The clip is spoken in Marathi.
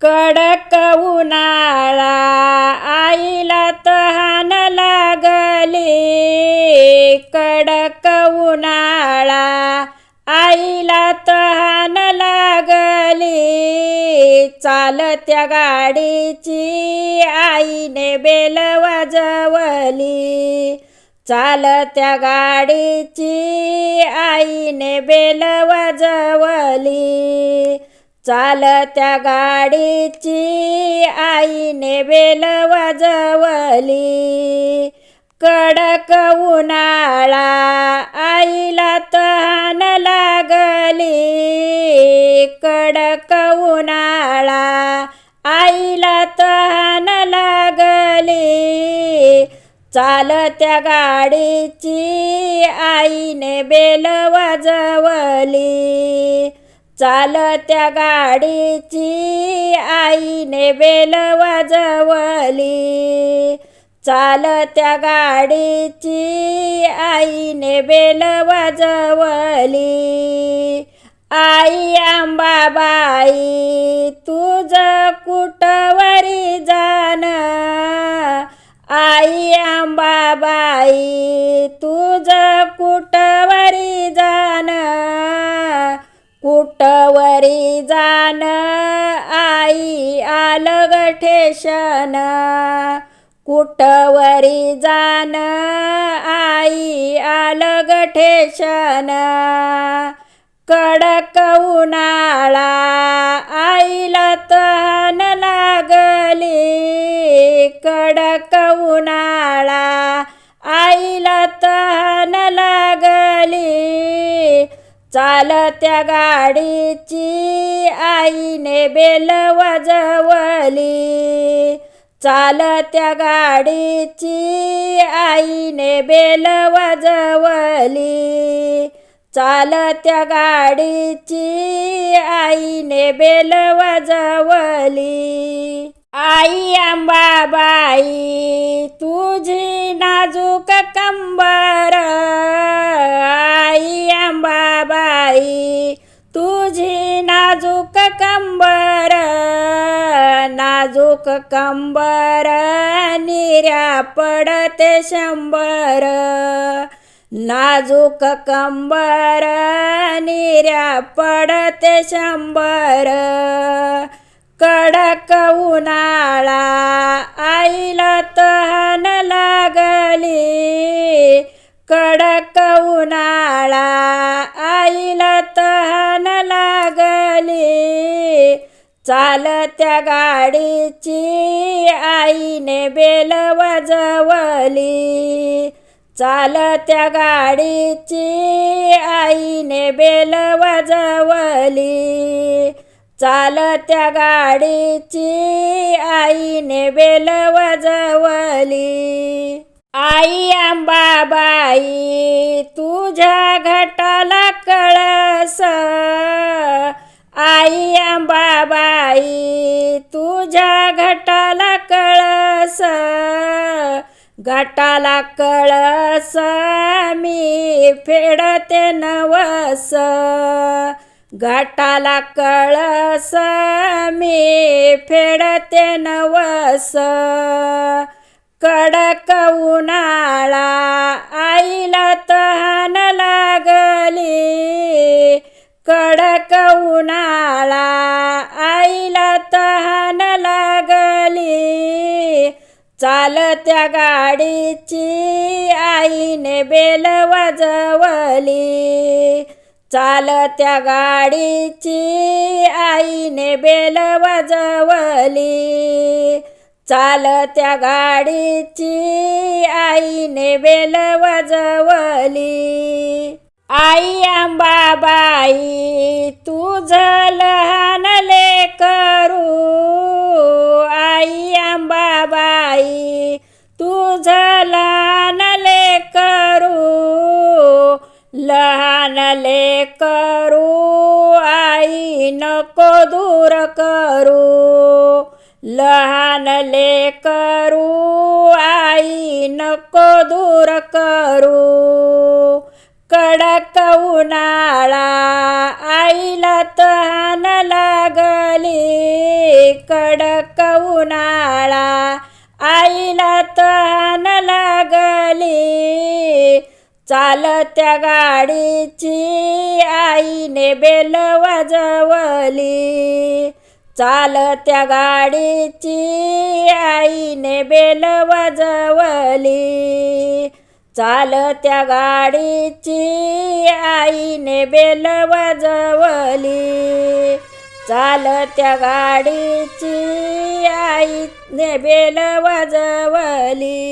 कडक उन्हाळा आईला तहान लागली. कडक उन्हाळा आईला तहान लागली. चालत्या गाडीची आईने बेल वाजवली. चालत्या गाडीची आईने बेल वाजवली. चालत्या गाडीची आईने बेल वाजवली. कडक उन्हाळा आईला तहान लागली. कडक उन्हाळा आईला तहान लागली. चालत्या गाडीची आईने बेल वाजवली. चालत्या गाडीची आईने बेल वाजवली. चालत्या गाडीची आईने बेल वाजवली. आई आंबाबाई तुझं कुटवरी जाण? आई आंबाबाई तुझं कुठं स्टेशन. कुटवरी जाण आई आलं ठेशन. कडक उन्हाळा आईला तहान लागली. क चालत्या गाडीची आईने बेल वाजवली. चालत्या गाडीची आईने बेल वाजवली. चालत्या गाडीची आईने बेल वाजवली. आई आंबाबाई तुझी तुझी नाजूक कंबर नाजूक कंबर निऱ्या पडते शंभर. नाजूक कंबर निऱ्या पडते शंभर. कडक उन्हाळा आईला तहान लागली कडक उन्हाळा आईला तहान लागली. चालत्या गाडीची आईने बेल वाजवली. चालत्या गाडीची आईने बेल वाजवली. चालत्या गाडीची आईने बेल वाजवली. आई आंबाबाई तुझ्या घटाला कळस. आई आंबाबाई तुझ्या घटाला कळस. घटाला कळस मी फेडते नवस. घाटाला कळस मी फेडते नवस. कडक उन्हाळा आईला तहान लागली. कडक उन्हाळा आईला तहान लागली. चालत्या गाडीची आईने बेल वाजवली. चालत्या गाडीची आईने बेल वाजवली. चालत्या गाडीची आईने बेल वाजवली. आई आंबाबाई तुझं लहान करू. आई आंबाबाई तुझं लहान करू. लहान करू आई नको दूर करू. लहान करू आई नको दूर करू. कडक उन्हाळा आईला तहान लागली. कडक उन्हाळा आईला तहान लागली. चालत्या गाडीची आईने बेल वाजवली. चालत्या गाडीची आईने बेल वाजवली. चालत्या गाडीची आईने बेल वाजवली. चालत्या गाडीची आईने बेल वाजवली.